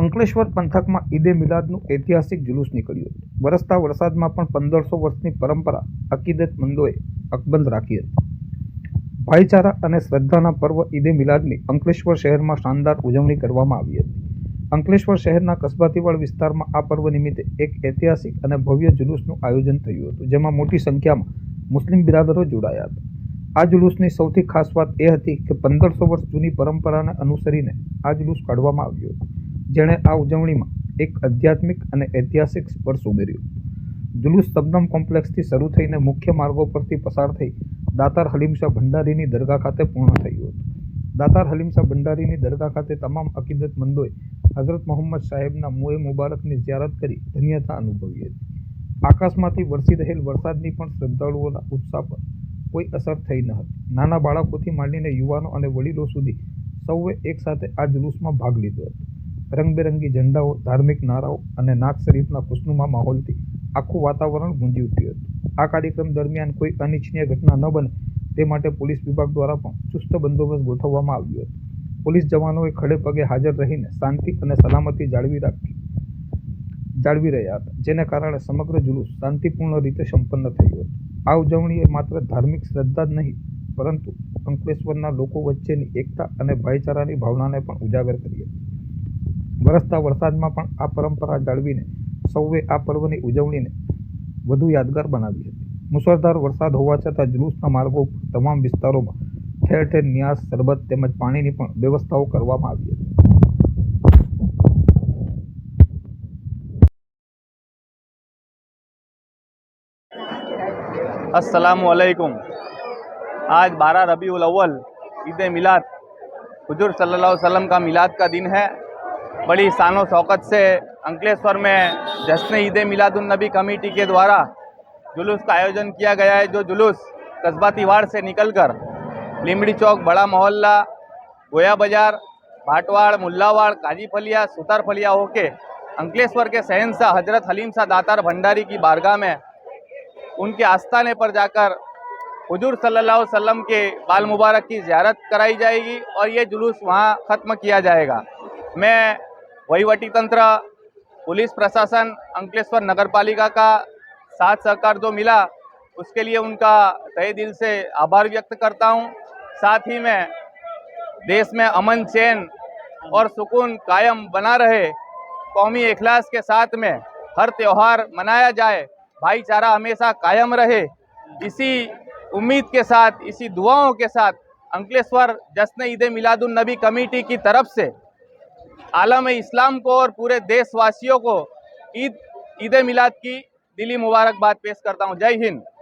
અંકલેશ્વર પંથકમાં ઈદે મિલાદનું ઐતિહાસિક જુલુસ નીકળ્યું હતું વરસતા વરસાદમાં પણ પંદરસો વર્ષની પરંપરા અકીદતમંદોએ અકબંધ રાખી હતી ભાઈચારા અને શ્રદ્ધાના પર્વ ઈદે મિલાદની અંકલેશ્વર શહેરમાં શાનદાર ઉજવણી કરવામાં આવી હતી અંકલેશ્વર શહેરના કસ્બાતીવાડ વિસ્તારમાં આ પર્વ નિમિત્તે એક ઐતિહાસિક અને ભવ્ય જુલુસનું આયોજન થયું હતું જેમાં મોટી સંખ્યામાં મુસ્લિમ બિરાદરો જોડાયા હતા આ જુલુસની સૌથી ખાસ વાત એ હતી કે પંદરસો વર્ષ જૂની પરંપરાને અનુસરીને આ જુલુસ કાઢવામાં આવ્યું હતું જેણે આ ઉજવણીમાં એક આધ્યાત્મિક અને ઐતિહાસિક સ્પર્શ ઉમેર્યો જુલુસ તબનમ કોમ્પ્લેક્સથી શરૂ થઈને મુખ્ય માર્ગો પરથી પસાર થઈ દાતાર હલીમશા ભંડારીની દરગાહ ખાતે પૂર્ણ થયું હતું દાતાર હલીમશા ભંડારીની દરગાહ ખાતે તમામ મંદોએ હઝરત મોહમ્મદ સાહેબના મોએ મુબારકની જ્યારત કરી ધન્યતા અનુભવી હતી આકાશમાંથી વરસી રહેલ વરસાદની પણ શ્રદ્ધાળુઓના ઉત્સાહ પર કોઈ અસર થઈ ન હતી નાના બાળકોથી માંડીને યુવાનો અને વડીલો સુધી સૌએ એકસાથે આ જુલુસમાં ભાગ લીધો હતો રંગબેરંગી ઝંડાઓ ધાર્મિક નારાઓ અને નાગ શરીફના ખુશનુમા માહોલથી આખું વાતાવરણ ગુંજી ઉઠ્યું હતું આ કાર્યક્રમ દરમિયાન કોઈ અનિચ્છનીય ઘટના ન બને તે માટે પોલીસ વિભાગ દ્વારા પણ ચુસ્ત બંદોબસ્ત ગોઠવવામાં આવ્યો હતો પોલીસ જવાનોએ ખડે પગે હાજર રહીને શાંતિ અને સલામતી જાળવી રાખી જાળવી રહ્યા હતા જેને કારણે સમગ્ર જુલુસ શાંતિપૂર્ણ રીતે સંપન્ન થયું હતું આ ઉજવણીએ માત્ર ધાર્મિક શ્રદ્ધા જ નહીં પરંતુ અંકલેશ્વરના લોકો વચ્ચેની એકતા અને ભાઈચારાની ભાવનાને પણ ઉજાગર કરી હતી बरस्ता बरसातમાં પણ આ પરંપરા જાળવીને સૌએ આ પર્વને ઉજવણીને વધુ યાદગાર બનાવી હતી મુસર્દાર વરસાદ હોવા છતાં जुलूसના માર્ગો તમામ વિસ્તારોમાં ઠેર ઠેર નિયાસ સરબત તેમજ પાણીની પણ વ્યવસ્થાઓ કરવામાં આવી હતી અસલામુ અલયકુમ આજ 12 રબીઉલ અવલ ઇદે મિલાદ હુદુર સલ્લલ્લાહુ અલહુ સલમ કા મિલાદ કા દિન હે बड़ी शान शौकत से अंकलेश्वर में जश्न ईद मिलादुलनबी कमेटी के द्वारा जुलूस का आयोजन किया गया है जो जुलूस कस्बा तिवाड़ से निकलकर लिमड़ी चौक बड़ा मोहल्ला गोया बाजार भाटवाड़ मुल्लावाड़ काजी फलिया सुतार फलिया होके अंकलेश्वर के सहनशाह हजरत हलीम शाह दातार भंडारी की बारगाह में उनके आस्थाने पर जाकर हजूर सल्ला अलैहि के बाल मुबारक की ज्यारत कराई जाएगी और ये जुलूस वहाँ ख़त्म किया जाएगा मैं वहीवटी तंत्र पुलिस प्रशासन अंकलेश्वर नगर पालिका का साथ सहकार जो मिला उसके लिए उनका तय दिल से आभार व्यक्त करता हूँ साथ ही मैं देश में अमन चैन और सुकून कायम बना रहे कौमी अखलास के साथ में हर त्यौहार मनाया जाए भाईचारा हमेशा कायम रहे इसी उम्मीद के साथ इसी दुआओं के साथ अंकलेश्वर जश्न ईद मिलादुलनबी कमेटी की तरफ से आलम इस्लाम को और पूरे देशवासियों को ईद ईद मिलाद की दिली मुबारकबाद पेश करता हूँ जय हिंद